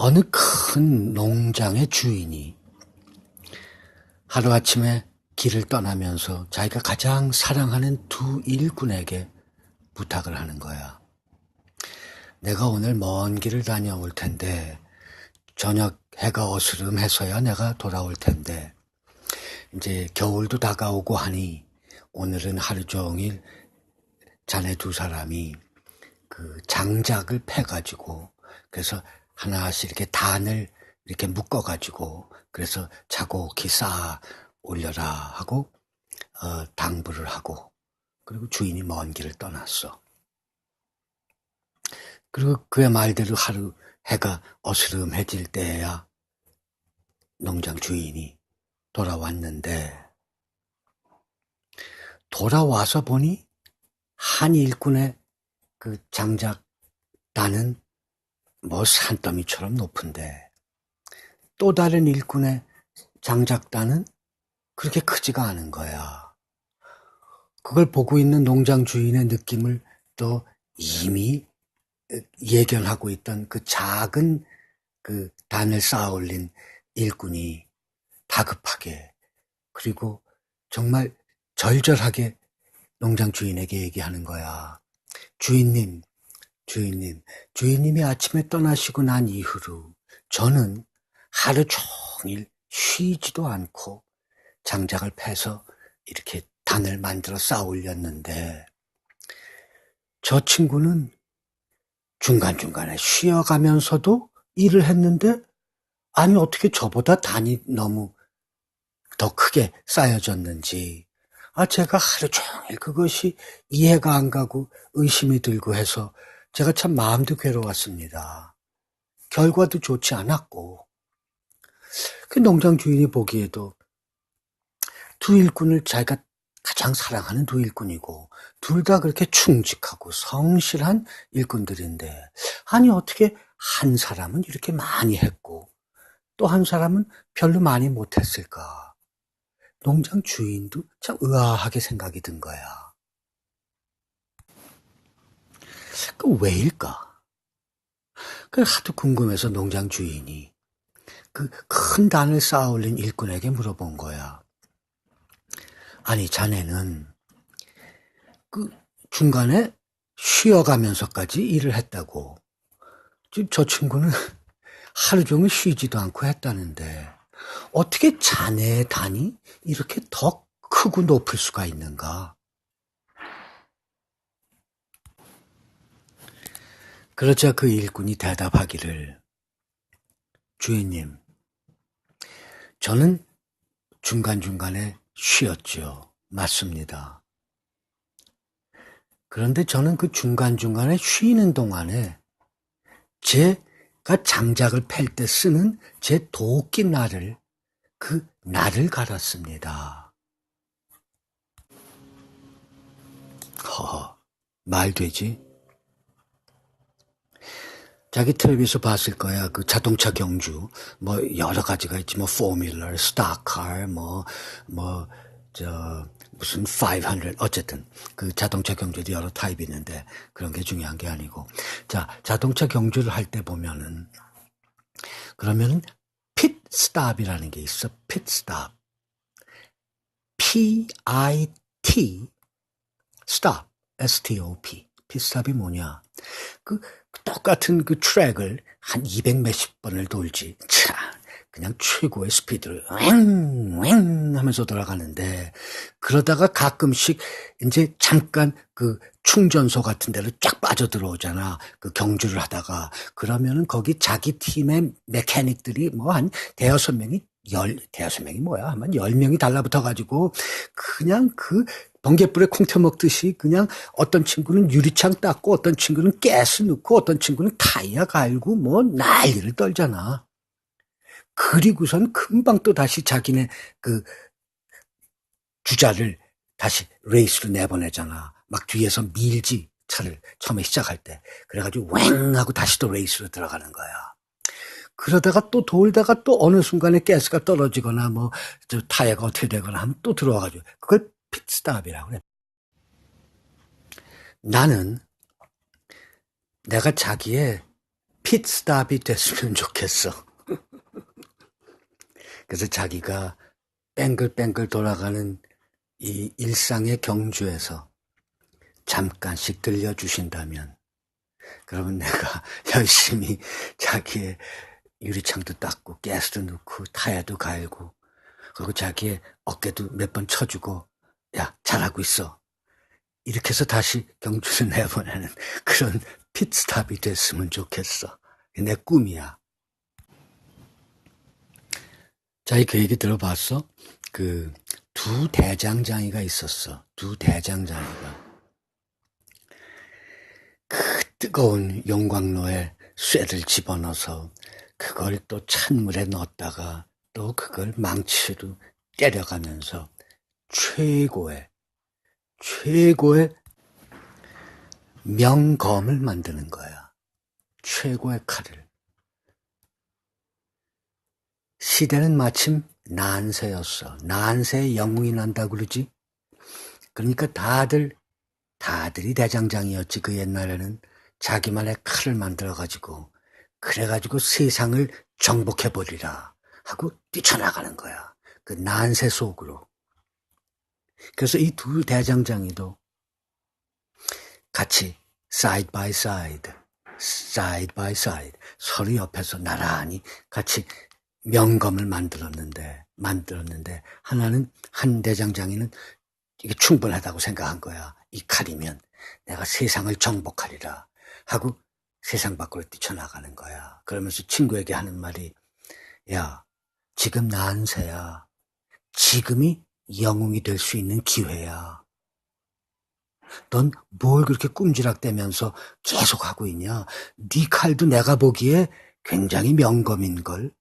어느 큰 농장의 주인이 하루아침에 길을 떠나면서 자기가 가장 사랑하는 두 일꾼에게 부탁을 하는 거야. 내가 오늘 먼 길을 다녀올 텐데, 저녁 해가 어스름해서야 내가 돌아올 텐데, 이제 겨울도 다가오고 하니, 오늘은 하루 종일 자네 두 사람이 그 장작을 패가지고, 그래서 하나씩 이렇게 단을 이렇게 묶어가지고, 그래서 자곡히 쌓아 올려라 하고, 어, 당부를 하고, 그리고 주인이 먼 길을 떠났어. 그리고 그의 말대로 하루 해가 어스름해질 때야 농장 주인이 돌아왔는데 돌아와서 보니 한 일꾼의 그 장작 단은 뭐 산더미처럼 높은데 또 다른 일꾼의 장작단은 그렇게 크지가 않은 거야. 그걸 보고 있는 농장 주인의 느낌을 또 이미 예견하고 있던 그 작은 그 단을 쌓아 올린 일꾼이 다급하게 그리고 정말 절절하게 농장 주인에게 얘기하는 거야. 주인님, 주인님, 주인님이 아침에 떠나시고 난 이후로 저는 하루 종일 쉬지도 않고 장작을 패서 이렇게 단을 만들어 쌓아 올렸는데 저 친구는 중간중간에 쉬어가면서도 일을 했는데 아니 어떻게 저보다 단이 너무 더 크게 쌓여졌는지. 아 제가 하루 종일 그것이 이해가 안 가고 의심이 들고 해서 제가 참 마음도 괴로웠습니다. 결과도 좋지 않았고 그 농장 주인이 보기에도 두 일꾼을 자기가 가장 사랑하는 두 일꾼이고 둘 다 그렇게 충직하고 성실한 일꾼들인데 아니 어떻게 한 사람은 이렇게 많이 했고 또 한 사람은 별로 많이 못했을까? 농장 주인도 참 의아하게 생각이 든 거야. 그 왜일까? 그 하도 궁금해서 농장 주인이 그 큰 단을 쌓아 올린 일꾼에게 물어본 거야. 아니, 자네는 그 중간에 쉬어가면서까지 일을 했다고. 지금 저 친구는 하루 종일 쉬지도 않고 했다는데 어떻게 자네의 단이 이렇게 더 크고 높을 수가 있는가? 그러자 그 일꾼이 대답하기를 주인님, 저는 중간중간에 쉬었죠. 맞습니다. 그런데 저는 그 중간중간에 쉬는 동안에 제가 장작을 팰 때 쓰는 제 도끼 날을 그 날을 갈았습니다. 허허, 말 되지? 자기 텔레비에서 봤을 거야. 그 자동차 경주. 뭐, 여러 가지가 있지. 뭐, 포뮬러, 스타카, 뭐, 뭐, 저, 무슨 500, 어쨌든. 그 자동차 경주도 여러 타입이 있는데, 그런 게 중요한 게 아니고. 자, 자동차 경주를 할 때 보면은, 그러면은, 핏 스탑이라는 게 있어. 핏 스탑. P-I-T, stop. S-T-O-P. 핏 스탑이 뭐냐. 그, 똑같은 그 트랙을 한 200 몇십 번을 돌지. 차, 그냥 최고의 스피드를 왱왱 하면서 돌아가는데 그러다가 가끔씩 이제 잠깐 그 충전소 같은 데로 쫙 빠져들어오잖아. 그 경주를 하다가 그러면은 거기 자기 팀의 메카닉들이 뭐 한 대여섯 명이 열, 대여섯 명이 뭐야? 한열 명이 달라붙어 가지고 그냥 그 번개불에 콩태 먹듯이 그냥 어떤 친구는 유리창 닦고 어떤 친구는 가스 넣고 어떤 친구는 타이어 갈고 뭐 난리를 떨잖아. 그리고선 금방 또 다시 자기네 그 주자를 다시 레이스로 내보내잖아. 막 뒤에서 밀지 차를 처음에 시작할 때. 그래가지고 왱 하고 다시 또 레이스로 들어가는 거야. 그러다가 또 돌다가 또 어느 순간에 가스가 떨어지거나 뭐 타이어가 어떻게 되거나 하면 또 들어와가지고 그걸 핏스탑이라고 그래. 나는 내가 자기의 핏스탑이 됐으면 좋겠어. 그래서 자기가 뺑글뺑글 돌아가는 이 일상의 경주에서 잠깐씩 들려주신다면, 그러면 내가 열심히 자기의 유리창도 닦고, 가스도 넣고, 타야도 갈고, 그리고 자기의 어깨도 몇 번 쳐주고, 야, 잘하고 있어. 이렇게 해서 다시 경주를 내보내는 그런 핏스탑이 됐으면 좋겠어. 내 꿈이야. 자, 그 얘기 들어봤어? 그, 두 대장장이가 있었어. 두 대장장이가. 그 뜨거운 용광로에 쇠를 집어넣어서 그걸 또 찬물에 넣었다가 또 그걸 망치로 때려가면서 최고의, 최고의 명검을 만드는 거야. 최고의 칼을. 시대는 마침 난세였어. 난세에 영웅이 난다 그러지? 그러니까 다들, 다들이 대장장이었지, 그 옛날에는. 자기만의 칼을 만들어가지고, 그래가지고 세상을 정복해버리라 하고 뛰쳐나가는 거야. 그 난세 속으로. 그래서 이 두 대장장이도 같이 side by side, side by side 서로 옆에서 나란히 같이 명검을 만들었는데 만들었는데 하나는 한 대장장이는 이게 충분하다고 생각한 거야. 이 칼이면 내가 세상을 정복하리라 하고 세상 밖으로 뛰쳐나가는 거야. 그러면서 친구에게 하는 말이 야 지금 난세야. 지금이 영웅이 될 수 있는 기회야. 넌 뭘 그렇게 꼼지락대면서 계속 하고 있냐? 네 칼도 내가 보기에 굉장히 명검인 걸.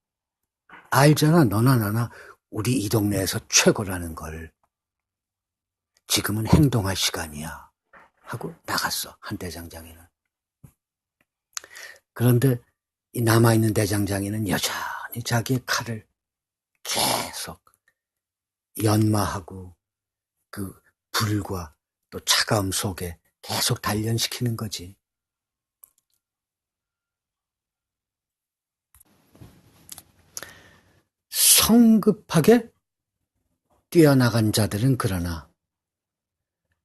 알잖아, 너나 나나 우리 이 동네에서 최고라는 걸. 지금은 행동할 시간이야. 하고 나갔어, 한 대장장이는. 그런데 이 남아있는 대장장이는 여전히 자기의 칼을 계속 연마하고 그 불과 또 차가움 속에 계속 단련시키는 거지. 성급하게 뛰어나간 자들은 그러나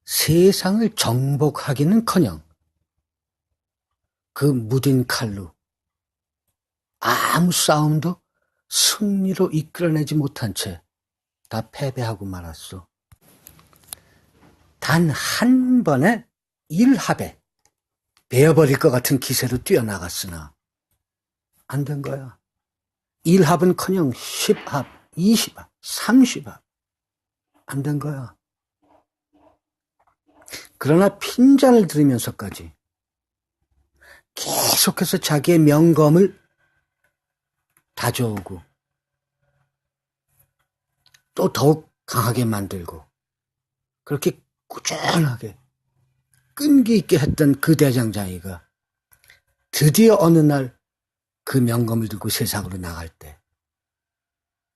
세상을 정복하기는 커녕 그 무딘 칼로 아무 싸움도 승리로 이끌어내지 못한 채 다 패배하고 말았어. 단 한 번에 일합에 베어버릴 것 같은 기세로 뛰어나갔으나 안 된 거야. 1합은 커녕 10합, 20합, 30합. 안 된 거야. 그러나 핀잔을 들으면서까지 계속해서 자기의 명검을 다져오고 또 더욱 강하게 만들고 그렇게 꾸준하게 끈기 있게 했던 그 대장장이가 드디어 어느 날 그 명검을 들고 세상으로 나갈 때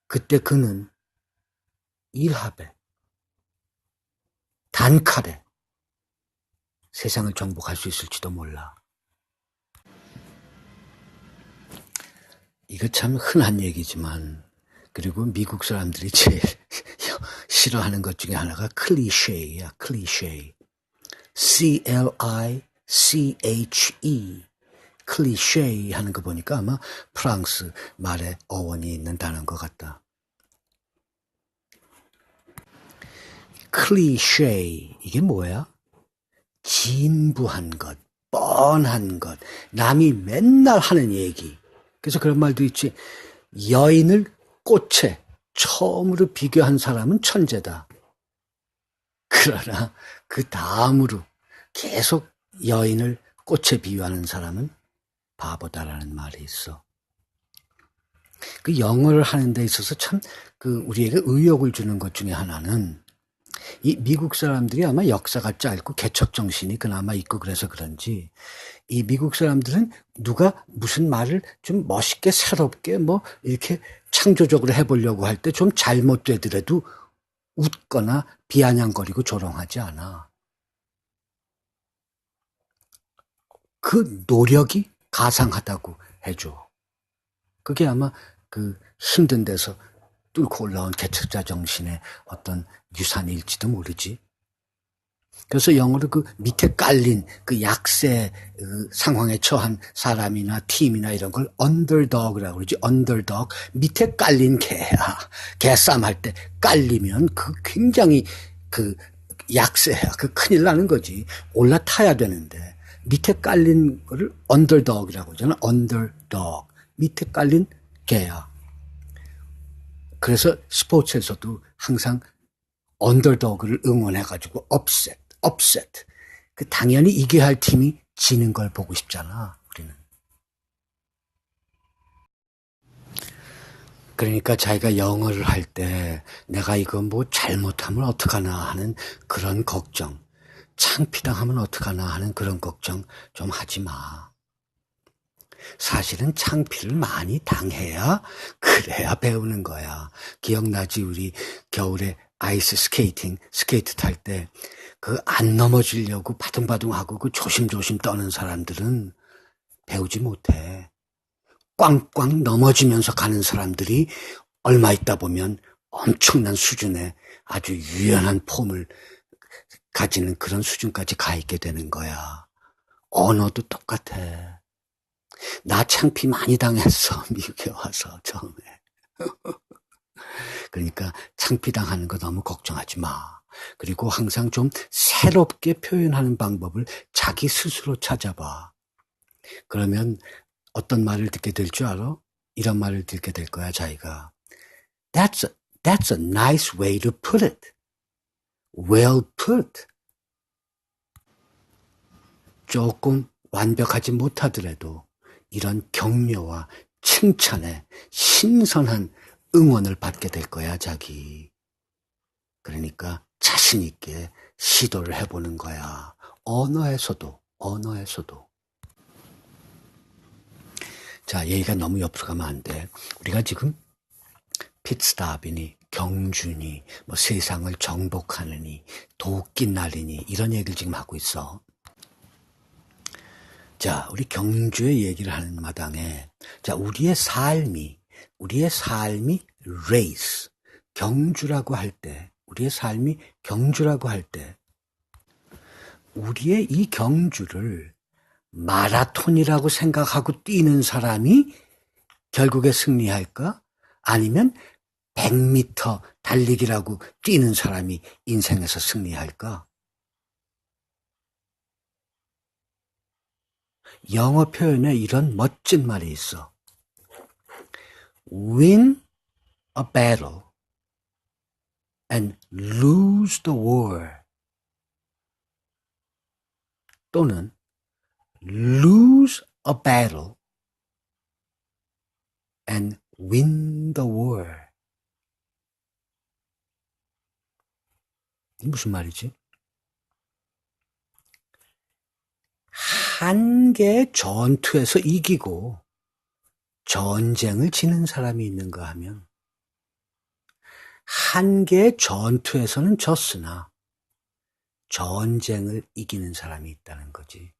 그때 그는 일합에 단칼에 세상을 정복할 수 있을지도 몰라. 이거 참 흔한 얘기지만 그리고 미국 사람들이 제일 싫어하는 것 중에 하나가 클리셰야, 클리셰. C-L-I-C-H-E. 클리셰 하는 거 보니까 아마 프랑스 말에 어원이 있는 단어인 것 같다. 클리셰 이게 뭐야? 진부한 것, 뻔한 것, 남이 맨날 하는 얘기. 그래서 그런 말도 있지. 여인을 꽃에 처음으로 비교한 사람은 천재다. 그러나 그 다음으로 계속 여인을 꽃에 비유하는 사람은 바보다라는 말이 있어. 그 영어를 하는 데 있어서 참 그 우리에게 의욕을 주는 것 중에 하나는 이 미국 사람들이 아마 역사가 짧고 개척 정신이 그나마 있고 그래서 그런지 이 미국 사람들은 누가 무슨 말을 좀 멋있게 새롭게 뭐 이렇게 창조적으로 해보려고 할 때 좀 잘못되더라도 웃거나 비아냥거리고 조롱하지 않아. 그 노력이 가상하다고 해줘. 그게 아마 그 힘든 데서 뚫고 올라온 개척자 정신의 어떤 유산일지도 모르지. 그래서 영어로 그 밑에 깔린 그 약세 그 상황에 처한 사람이나 팀이나 이런 걸 underdog이라고 그러지. underdog 밑에 깔린 개야. 개싸움 할 때 깔리면 그 굉장히 그 약세야. 그 큰일 나는 거지. 올라타야 되는데 밑에 깔린 거를 underdog이라고 하잖아. underdog 밑에 깔린 개야. 그래서 스포츠에서도 항상 언더더그를 응원해가지고 업셋, 업셋. 그 당연히 이겨야 할 팀이 지는 걸 보고 싶잖아, 우리는. 그러니까 자기가 영어를 할 때 내가 이거 뭐 잘못하면 어떡하나 하는 그런 걱정, 창피당하면 어떡하나 하는 그런 걱정 좀 하지 마. 사실은 창피를 많이 당해야 그래야 배우는 거야. 기억나지 우리 겨울에 아이스 스케이팅 스케이트 탈 때 그 안 넘어지려고 바둥바둥하고 그 조심조심 떠는 사람들은 배우지 못해. 꽝꽝 넘어지면서 가는 사람들이 얼마 있다 보면 엄청난 수준의 아주 유연한 폼을 가지는 그런 수준까지 가 있게 되는 거야. 언어도 똑같아. 나 창피 많이 당했어. 미국에 와서 처음에. 그러니까 창피 당하는 거 너무 걱정하지 마. 그리고 항상 좀 새롭게 표현하는 방법을 자기 스스로 찾아봐. 그러면 어떤 말을 듣게 될 줄 알아? 이런 말을 듣게 될 거야, 자기가. That's a, that's a nice way to put it. Well put. 조금 완벽하지 못하더라도 이런 격려와 칭찬에 신선한 응원을 받게 될 거야, 자기. 그러니까 자신 있게 시도를 해보는 거야. 언어에서도, 언어에서도. 자, 얘기가 너무 옆으로 가면 안 돼. 우리가 지금 핏스탑이니, 경주니, 뭐 세상을 정복하느니, 도끼 날이니, 이런 얘기를 지금 하고 있어. 자, 우리 경주의 얘기를 하는 마당에, 자, 우리의 삶이, 우리의 삶이 레이스, 경주라고 할 때, 우리의 삶이 경주라고 할 때, 우리의 이 경주를 마라톤이라고 생각하고 뛰는 사람이 결국에 승리할까? 아니면 100m 달리기라고 뛰는 사람이 인생에서 승리할까? 영어 표현에 이런 멋진 말이 있어. Win a battle and lose the war. 또는 lose a battle and win the war. 이 무슨 말이지? 한 개의 전투에서 이기고 전쟁을 지는 사람이 있는가 하면 한 개의 전투에서는 졌으나 전쟁을 이기는 사람이 있다는 거지.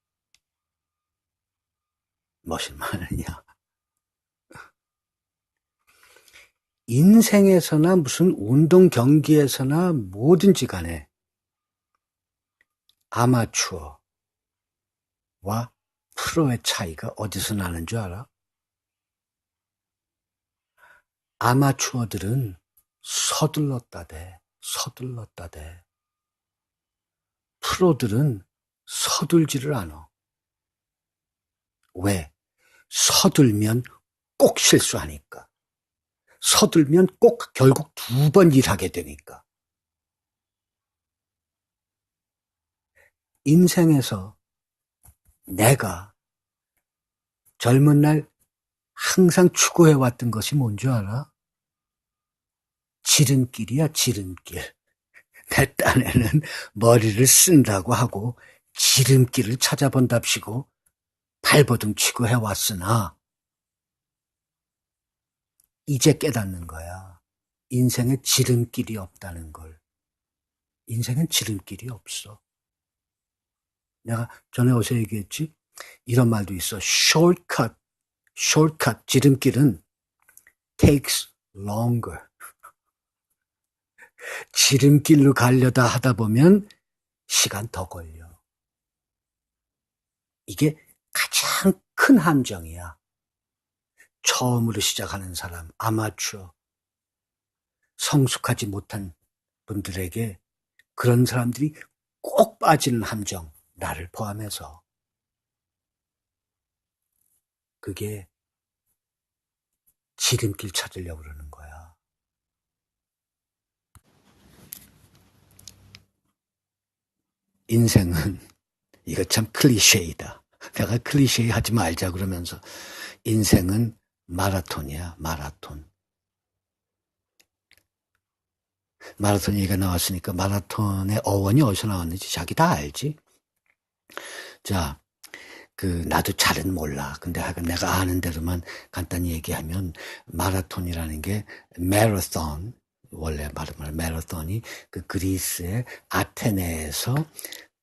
무슨 말이냐? 인생에서나 무슨 운동 경기에서나 뭐든지 간에 아마추어 와 프로의 차이가 어디서 나는 줄 알아? 아마추어들은 서둘렀다대, 서둘렀다대. 프로들은 서둘지를 않아. 왜? 서둘면 꼭 실수하니까. 서둘면 꼭 결국 두 번 일하게 되니까. 인생에서 내가 젊은 날 항상 추구해왔던 것이 뭔 줄 알아? 지름길이야, 지름길. 내 딴에는 머리를 쓴다고 하고 지름길을 찾아본답시고 발버둥 치고 해왔으나 이제 깨닫는 거야. 인생에 지름길이 없다는 걸. 인생엔 지름길이 없어. 내가 전에 어제 얘기했지? 이런 말도 있어. shortcut, shortcut, 지름길은 takes longer. 지름길로 가려다 하다 보면 시간 더 걸려. 이게 가장 큰 함정이야. 처음으로 시작하는 사람, 아마추어, 성숙하지 못한 분들에게 그런 사람들이 꼭 빠지는 함정, 나를 포함해서. 그게 지름길 찾으려고 그러는 거야. 인생은 이거 참 클리셰이다. 내가 클리셰이 하지 말자 그러면서 인생은 마라톤이야, 마라톤. 마라톤 얘기가 나왔으니까 마라톤의 어원이 어디서 나왔는지 자기 다 알지? 자, 그 나도 잘은 몰라. 근데 하여간 내가 아는 대로만 간단히 얘기하면 마라톤이라는 게 마라톤 원래 발음을 마라톤이 그 그리스의 아테네에서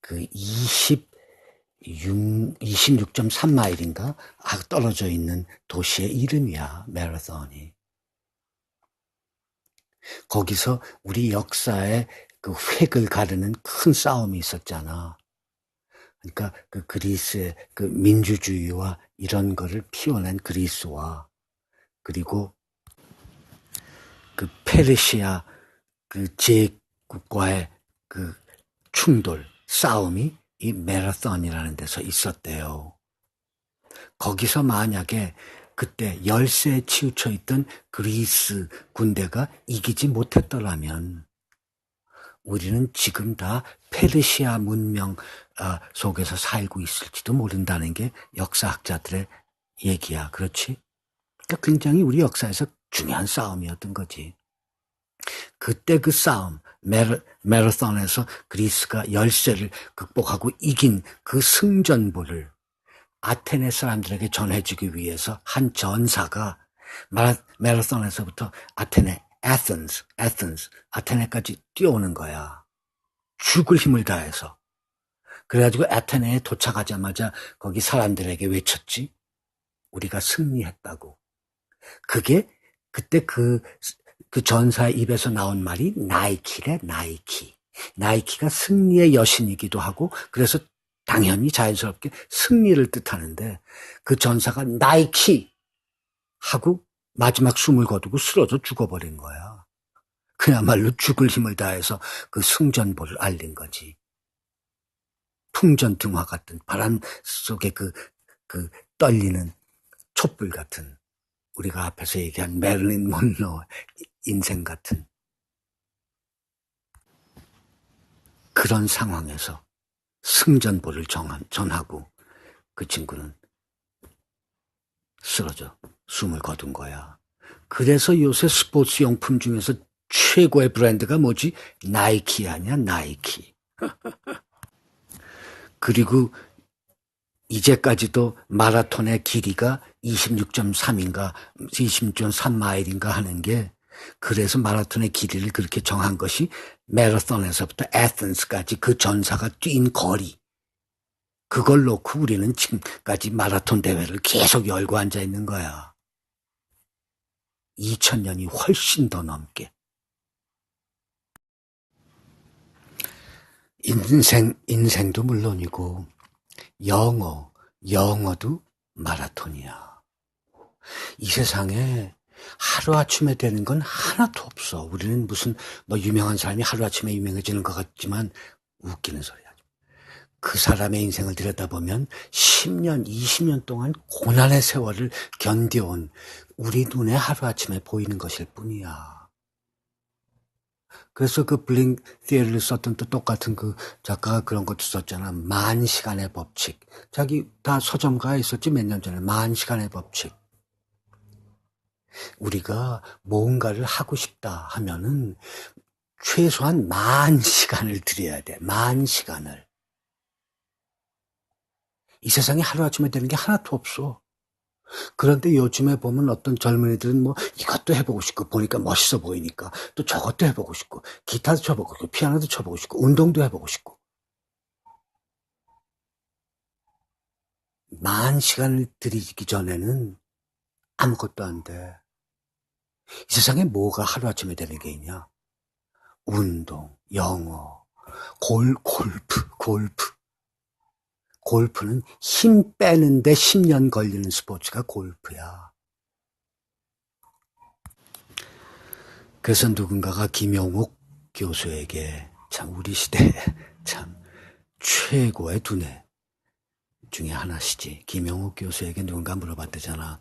그 26, 26.3마일인가 떨어져 있는 도시의 이름이야 마라톤이. 거기서 우리 역사의 그 획을 가르는 큰 싸움이 있었잖아. 그러니까 그 그리스의 그 민주주의와 이런 거를 피워낸 그리스와 그리고 그 페르시아 그 제국과의 그 충돌, 싸움이 이 메라톤이라는 데서 있었대요. 거기서 만약에 그때 열세에 치우쳐 있던 그리스 군대가 이기지 못했더라면 우리는 지금 다 페르시아 문명 아, 속에서 살고 있을지도 모른다는 게 역사학자들의 얘기야. 그렇지? 그러니까 굉장히 우리 역사에서 중요한 싸움이었던 거지. 그때 그 싸움, 메르, 메라톤에서 그리스가 열세를 극복하고 이긴 그 승전보를 아테네 사람들에게 전해주기 위해서 한 전사가 메라톤에서부터 아테네, 에센스, 에센스, 아테네까지 뛰어오는 거야. 죽을 힘을 다해서. 그래가지고 아테네에 도착하자마자 거기 사람들에게 외쳤지. 우리가 승리했다고. 그게 그때 그, 그 전사의 입에서 나온 말이 나이키래, 나이키. 나이키가 승리의 여신이기도 하고, 그래서 당연히 자연스럽게 승리를 뜻하는데, 그 전사가 나이키! 하고 마지막 숨을 거두고 쓰러져 죽어버린 거야. 그야말로 죽을 힘을 다해서 그 승전보를 알린 거지. 풍전등화 같은 바람 속에 그, 그 떨리는 촛불 같은 우리가 앞에서 얘기한 메릴린 monroe 인생 같은 그런 상황에서 승전보를 정한, 전하고 그 친구는 쓰러져 숨을 거둔 거야. 그래서 요새 스포츠 용품 중에서 최고의 브랜드가 뭐지? 나이키 아니야, 나이키. 그리고 이제까지도 마라톤의 길이가 26.3인가 26.3마일인가 하는 게 그래서 마라톤의 길이를 그렇게 정한 것이 마라톤에서부터 에센스까지 그 전사가 뛴 거리 그걸 놓고 우리는 지금까지 마라톤 대회를 계속 열고 앉아 있는 거야. 2000년이 훨씬 더 넘게. 인생, 인생도 물론이고, 영어, 영어도 마라톤이야. 이 세상에 하루아침에 되는 건 하나도 없어. 우리는 무슨 뭐 유명한 사람이 하루아침에 유명해지는 것 같지만 웃기는 소리야. 그 사람의 인생을 들여다보면 10년, 20년 동안 고난의 세월을 견뎌온 우리 눈에 하루아침에 보이는 것일 뿐이야. 그래서 그 블링 티어를 썼던 또 똑같은 그 작가가 그런 것도 썼잖아. 만 시간의 법칙. 자기 다 서점가에 있었지 몇 년 전에. 만 시간의 법칙. 우리가 뭔가를 하고 싶다 하면은 최소한 만 시간을 들여야 돼. 만 시간을. 이 세상에 하루아침에 되는 게 하나도 없어. 그런데 요즘에 보면 어떤 젊은이들은 뭐 이것도 해보고 싶고 보니까 멋있어 보이니까 또 저것도 해보고 싶고 기타도 쳐보고 싶고 피아노도 쳐보고 싶고 운동도 해보고 싶고 만 시간을 들이기 전에는 아무것도 안 돼. 이 세상에 뭐가 하루아침에 되는 게 있냐? 운동, 영어, 골, 골프, 골프. 골프는 힘 빼는데 10년 걸리는 스포츠가 골프야. 그래서 누군가가 김용욱 교수에게 참 우리 시대에 참 최고의 두뇌 중에 하나시지. 김용욱 교수에게 누군가 물어봤대잖아.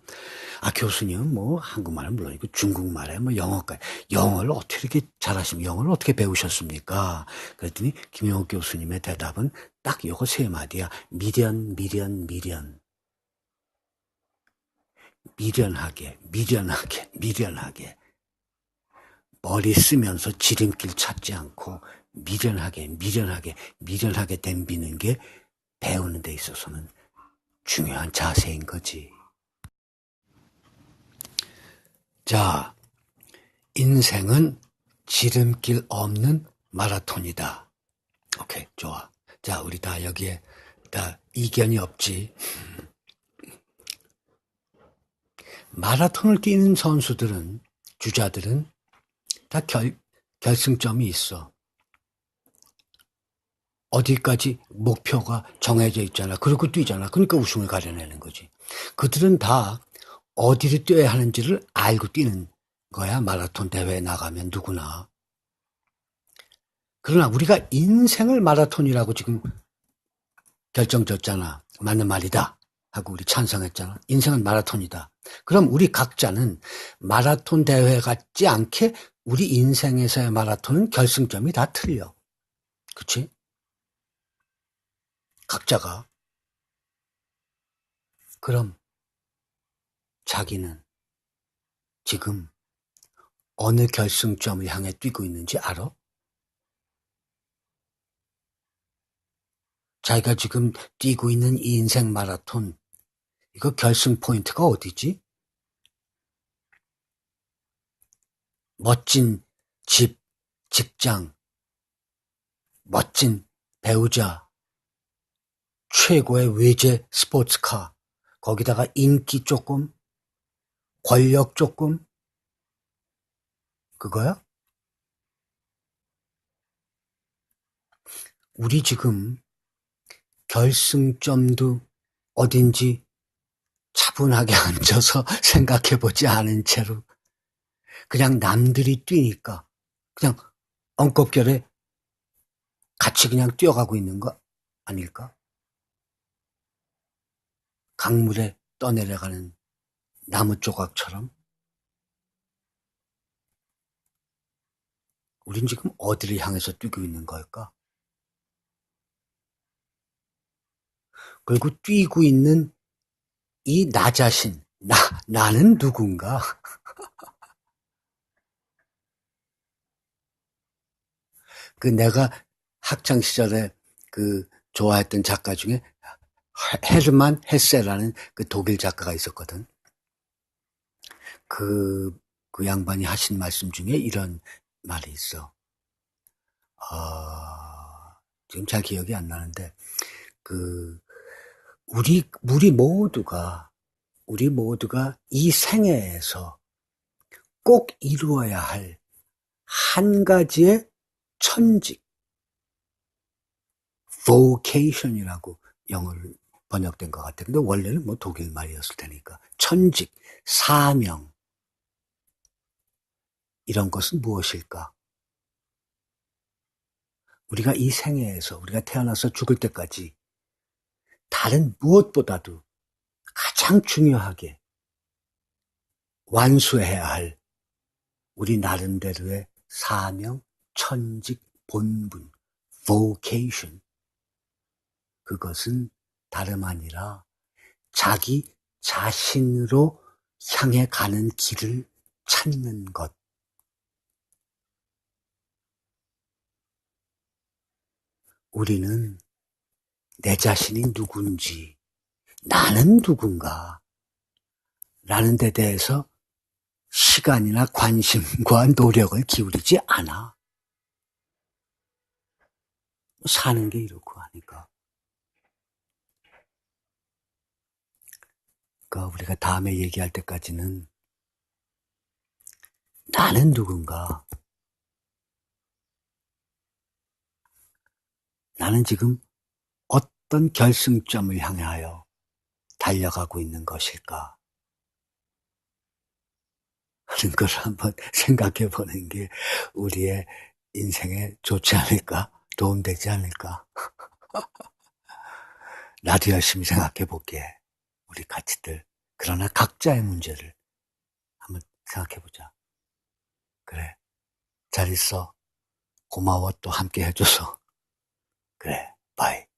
아, 교수님, 뭐, 한국말은 물론이고 중국말에 뭐 영어까지. 영어를 어떻게 이렇게 잘하시면 영어를 어떻게 배우셨습니까? 그랬더니 김용욱 교수님의 대답은 딱 요거 세 마디야. 미련, 미련, 미련. 미련하게, 미련하게, 미련하게. 머리 쓰면서 지름길 찾지 않고 미련하게, 미련하게, 미련하게 댐비는 게 배우는 데 있어서는 중요한 자세인 거지. 자, 인생은 지름길 없는 마라톤이다. 오케이, 좋아. 자, 우리 다 여기에 다 이견이 없지. 마라톤을 뛰는 선수들은, 주자들은 다 결, 결승점이 있어. 어디까지 목표가 정해져 있잖아. 그리고 뛰잖아. 그러니까 우승을 가려내는 거지. 그들은 다 어디를 뛰어야 하는지를 알고 뛰는 거야. 마라톤 대회에 나가면 누구나. 그러나 우리가 인생을 마라톤이라고 지금 결정졌잖아. 맞는 말이다. 하고 우리 찬성했잖아. 인생은 마라톤이다. 그럼 우리 각자는 마라톤 대회 같지 않게 우리 인생에서의 마라톤은 결승점이 다 틀려. 그치? 각자가. 그럼 자기는 지금 어느 결승점을 향해 뛰고 있는지 알아? 자기가 지금 뛰고 있는 이 인생 마라톤, 이거 결승 포인트가 어디지? 멋진 집, 직장, 멋진 배우자, 최고의 외제 스포츠카, 거기다가 인기 조금, 권력 조금, 그거야? 우리 지금 결승점도 어딘지 차분하게 앉아서 생각해 보지 않은 채로 그냥 남들이 뛰니까 그냥 엉겁결에 같이 그냥 뛰어가고 있는 거 아닐까? 강물에 떠내려가는 나무 조각처럼 우린 지금 어디를 향해서 뛰고 있는 걸까? 그리고 뛰고 있는 이 나 자신, 나, 나는 누군가? 그 내가 학창 시절에 그 좋아했던 작가 중에 헤르만 헤세라는 그 독일 작가가 있었거든. 그, 그 양반이 하신 말씀 중에 이런 말이 있어. 어, 지금 잘 기억이 안 나는데, 그, 우리, 우리 모두가, 우리 모두가 이 생애에서 꼭 이루어야 할 한 가지의 천직, vocation이라고 영어를 번역된 것 같아요. 근데 원래는 뭐 독일 말이었을 테니까. 천직, 사명. 이런 것은 무엇일까? 우리가 이 생애에서, 우리가 태어나서 죽을 때까지 다른 무엇보다도 가장 중요하게 완수해야 할 우리 나름대로의 사명, 천직, 본분, vocation. 그것은 다름 아니라 자기 자신으로 향해 가는 길을 찾는 것. 우리는 내 자신이 누군지, 나는 누군가, 라는 데 대해서 시간이나 관심과 노력을 기울이지 않아. 사는 게 이렇고 하니까. 그러니까 우리가 다음에 얘기할 때까지는 나는 누군가? 나는 지금 어떤 결승점을 향하여 달려가고 있는 것일까? 하는 걸 한번 생각해 보는 게 우리의 인생에 좋지 않을까? 도움되지 않을까? 나도 열심히 생각해 볼게. 우리 같이들. 그러나 각자의 문제를 한번 생각해 보자. 그래. 잘 있어. 고마워 또 함께 해줘서. 그래. 바이.